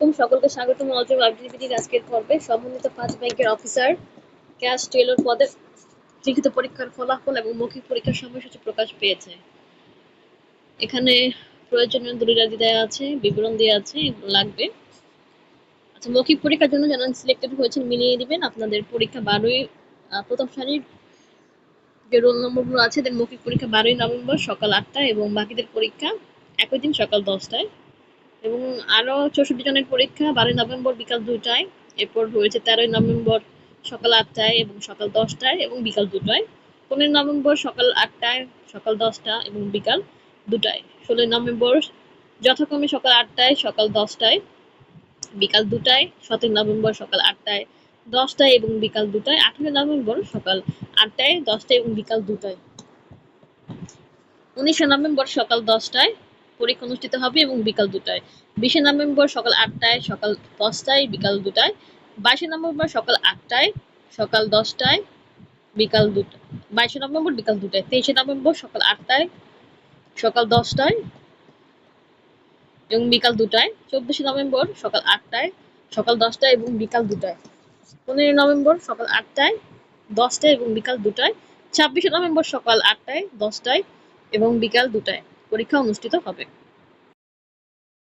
আসসালামু সকলকে স্বাগতম। অজয় অ্যাক্টিভিটির আজকের পর্বে সমন্বিত পাঁচ ব্যাংকের অফিসার ক্যাশ টেলর পদে লিখিত পরীক্ষার ফলাফল এবং মৌখিক পরীক্ষার সময়সূচি প্রকাশ পেয়েছে। এখানে প্রয়োজনীয় দলিলাদি দেওয়া আছে, বিবরণ দেওয়া আছে, এগুলো লাগবে। আচ্ছা মৌখিক পরীক্ষার জন্য যারা সিলেক্টেড হয়েছেন মিলিয়ে দিবেন। আপনাদের পরীক্ষা বারোই প্রথম সারির যে রোল নম্বরগুলো আছে এদের মৌখিক পরীক্ষা বারোই নভেম্বর সকাল আটটায় এবং বাকিদের পরীক্ষা একই দিন সকাল দশটায়। এবং আরও চৌষট্টি জনের পরীক্ষা, বারোই নভেম্বর বিকাল দুটায় এরপর হয়েছে তেরোই নভেম্বর সকাল আটটায় এবং সকাল দশটায় এবং বিকাল দুটায়, পনেরোই নভেম্বর সকাল আটটায়, সকাল দশটা এবং বিকাল দুটায়, ষোলোই নভেম্বর যথাক্রমে সকাল আটটায়, সকাল দশটায়, বিকাল দুটায়, সতেরোই নভেম্বর সকাল আটটায়, দশটায় এবং বিকাল দুটায়, আঠেরোই নভেম্বর সকাল আটটায়, দশটায় এবং বিকাল দুটায়। উনিশে নভেম্বর সকাল দশটায় পরীক্ষা অনুষ্ঠিত হবে এবং বিকাল দুটায়। বিশে নভেম্বর সকাল আটটায়, সকাল দশটায়, বিকাল দুটায়। বাইশে নভেম্বর সকাল আটটায়, সকাল দশটায়, বিকাল দুটা বাইশে নভেম্বর বিকাল দুটায়। তেইশে নভেম্বর সকাল আটটায়, সকাল দশটায় এবং বিকাল দুটায়। চব্বিশে নভেম্বর সকাল আটটায়, সকাল দশটায় এবং বিকাল দুটায়। পনেরোই নভেম্বর সকাল আটটায়, দশটায় এবং বিকাল দুটায়। ছাব্বিশে নভেম্বর সকাল আটটায়, দশটায় এবং বিকাল দুটায়। পরীক্ষা অনুষ্ঠিত হবে।